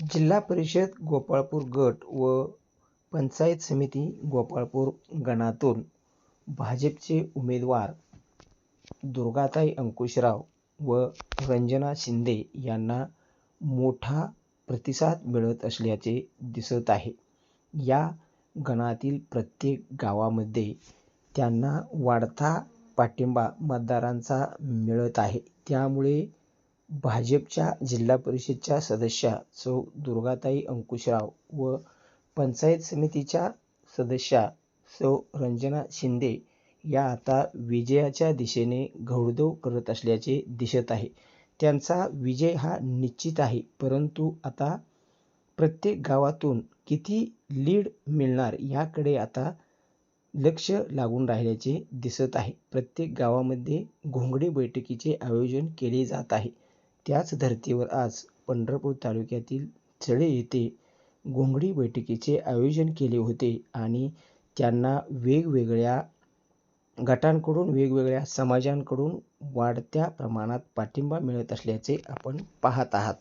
जिल्हा परिषद गोपाळपूर गट व पंचायत समिती गोपाळपूर गणातून भाजपचे उमेदवार दुर्गाताई अंकुशराव व रंजना शिंदे यांना मोठा प्रतिसाद मिळत असल्याचे दिसत आहे. या गणातील प्रत्येक गावामध्ये त्यांना वाढता पाठिंबा मतदारांचा मिळत आहे. त्यामुळे भाजपच्या जिल्हा परिषदच्या सदस्या सौ. दुर्गाताई अंकुशराव व पंचायत समितीच्या सदस्या सौ. रंजना शिंदे या आता विजयाच्या दिशेने घौडदौड करत असल्याचे दिसत आहे. त्यांचा विजय हा निश्चित आहे. परंतु आता प्रत्येक गावातून किती लीड मिळणार याकडे आता लक्ष लागून राहिल्याचे दिसत आहे. प्रत्येक गावामध्ये घोंगडी बैठकीचे आयोजन केले जात आहे. त्याच धर्तीवर आज पंढरपूर तालुक्यातील चळे येथे घोंगडी बैठकीचे आयोजन केले होते आणि त्यांना वेगवेगळ्या गटांकडून वेगवेगळ्या समाजांकडून वाढत्या प्रमाणात पाठिंबा मिळत असल्याचे आपण पाहत आहात.